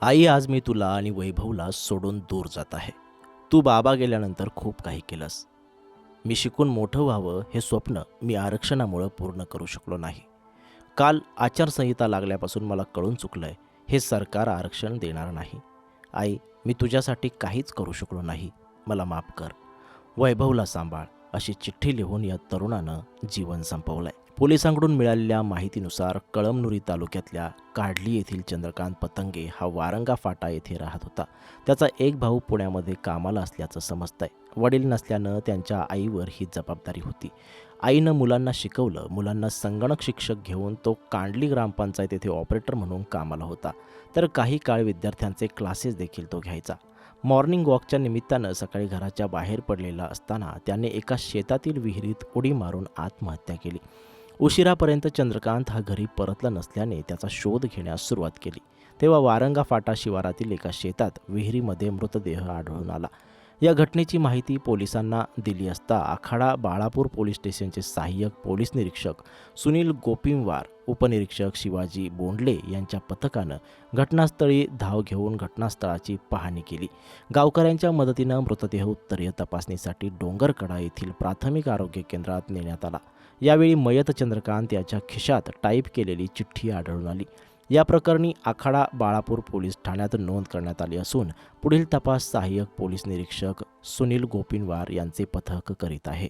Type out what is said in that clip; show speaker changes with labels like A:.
A: आई आज मी तुला आणि वैभवला सोडून दूर जात आहे. तू बाबा गेल्यानंतर खूप काही केलंस. मी शिकून मोठं व्हावं हे स्वप्न मी आरक्षणामुळं पूर्ण करू शकलो नाही. काल आचारसंहिता लागल्यापासून मला कळून चुकलं आहे हे सरकार आरक्षण देणार नाही. आई मी तुझ्यासाठी काहीच करू शकलो नाही. मला माफ कर. वैभवला सांभाळ. अशी चिठ्ठी लिहून या तरुणानं जीवन संपवलंय. पोलिसांकडून मिळालेल्या माहितीनुसार कळमनुरी तालुक्यातल्या काढली येथील चंद्रकांत पतंगे हा वारंगा फाटा येथे राहत होता. त्याचा एक भाऊ पुण्यामध्ये कामाला असल्याचं समजतंय. वडील नसल्यानं त्यांच्या आईवर ही जबाबदारी होती. आईनं मुलांना शिकवलं मुलांना संगणक शिक्षक घेऊन तो कांडली ग्रामपंचायत येथे ऑपरेटर म्हणून कामाला होता. तर काही काळ विद्यार्थ्यांचे क्लासेस देखील तो घ्यायचा. मॉर्निंग वॉकच्या निमित्तानं सकाळी घराच्या बाहेर पडलेला असताना त्याने एका शेतातील विहिरीत उडी मारून आत्महत्या केली. उशिरापर्यंत चंद्रकांत हा घरी परतला नसल्याने त्याचा शोध घेण्यास सुरुवात केली. तेव्हा वारंगा फाटा शिवारातील एका शेतात विहिरीमध्ये मृतदेह आढळून आला. या घटनेची माहिती पोलिसांना दिली असता आखाडा बाळापूर पोलीस स्टेशनचे सहाय्यक पोलीस निरीक्षक सुनील गोपिंवार उपनिरीक्षक शिवाजी बोंडले यांच्या पथकानं घटनास्थळी धाव घेऊन घटनास्थळाची पाहणी केली. गावकऱ्यांच्या मदतीनं मृतदेह उत्तरीय तपासणीसाठी डोंगरकडा येथील प्राथमिक आरोग्य केंद्रात नेण्यात आला. यावेळी मयत चंद्रकांत याच्या खिशात टाईप केलेली चिठ्ठी आढळून आली. या प्रकरणी आखाडा बाळापूर पोलीस ठाण्यात नोंद करण्यात आली असून पुढील तपास सहाय्यक पोलीस निरीक्षक सुनील गोपिनवार यांचे पथक करीत आहे.